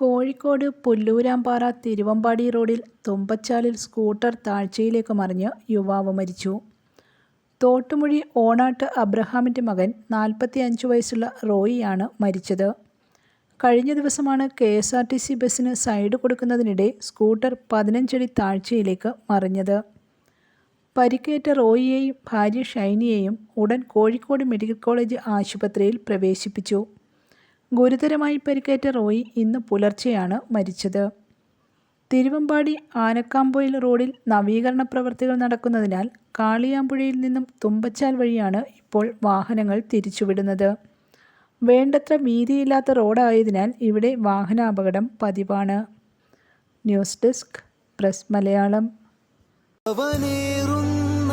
കോഴിക്കോട് പുല്ലൂരാമ്പാറ തിരുവമ്പാടി റോഡിൽ തുമ്പച്ചാലിൽ സ്കൂട്ടർ താഴ്ചയിലേക്ക് മറിഞ്ഞ് യുവാവ് മരിച്ചു. തോട്ടുമുഴി ഓണാട്ട് അബ്രഹാമിന്റെ മകൻ നാൽപ്പത്തിയഞ്ച് വയസ്സുള്ള റോയിയാണ് മരിച്ചത്. കഴിഞ്ഞ ദിവസമാണ് K S R T C ബസ്സിന് സൈഡ് കൊടുക്കുന്നതിനിടെ സ്കൂട്ടർ പതിനഞ്ചടി താഴ്ചയിലേക്ക് മറിഞ്ഞത്. പരിക്കേറ്റ റോയിയെയും ഭാര്യ ഷൈനിയെയും ഉടൻ കോഴിക്കോട് മെഡിക്കൽ കോളേജ് ആശുപത്രിയിൽ പ്രവേശിപ്പിച്ചു. ഗുരുതരമായി പരിക്കേറ്റ റോയി ഇന്ന് പുലർച്ചെയാണ് മരിച്ചത്. തിരുവമ്പാടി ആനക്കാമ്പൊയിൽ റോഡിൽ നവീകരണ പ്രവൃത്തികൾ നടക്കുന്നതിനാൽ കാളിയാമ്പുഴയിൽ നിന്നും തുമ്പച്ചാൽ വഴിയാണ് ഇപ്പോൾ വാഹനങ്ങൾ തിരിച്ചുവിടുന്നത്. വേണ്ടത്ര വീതിയില്ലാത്ത റോഡായതിനാൽ ഇവിടെ വാഹനാപകടം പതിവാണ്. News desk press Malayalam അവനേറുന്ന